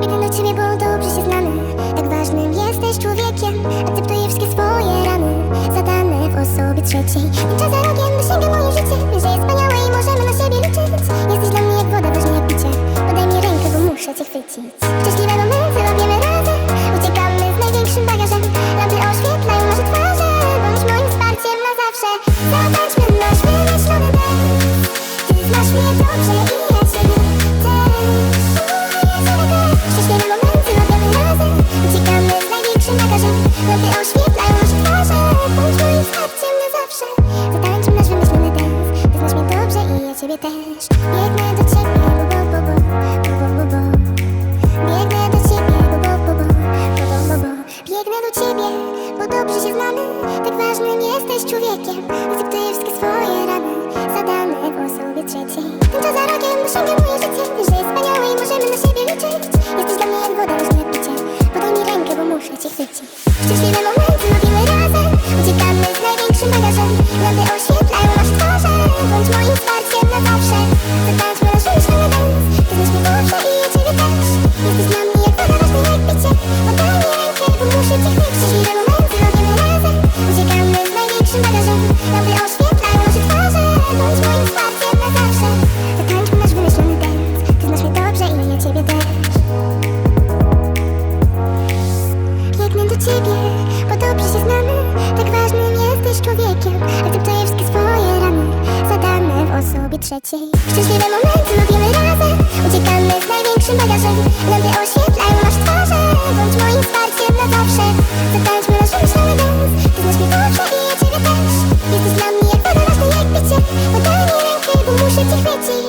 Biegnę do ciebie, bo dobrze się znamy Tak ważnym jesteś człowiekiem. Akceptuję wszystkie swoje rany Zadane w osobie trzeciej. Tymczas za rogiem dosięga moje życie Że jest wspaniałe i możemy na siebie liczyć. Jesteś dla mnie jak woda, ważna jak picie. Podaj mi rękę, bo muszę cię chwycić. Szczęśliwe momenty łapiemy razem. Uciekamy z największym bagażem. Lampy oświetlają nasze twarze Bądź moim wsparciem na zawsze. Zatańczmy nasz wymyślony dance Ty znasz mnie dobrze i ja człowiekiem Akceptuję wszystkie swoje rany Zadane w osobie trzeciej Tymczas za rogiem dosięga trzeciej Szczęśliwe momenty lubimy razem. Uciekamy z największym bagażem. Lampy pretty, pretty.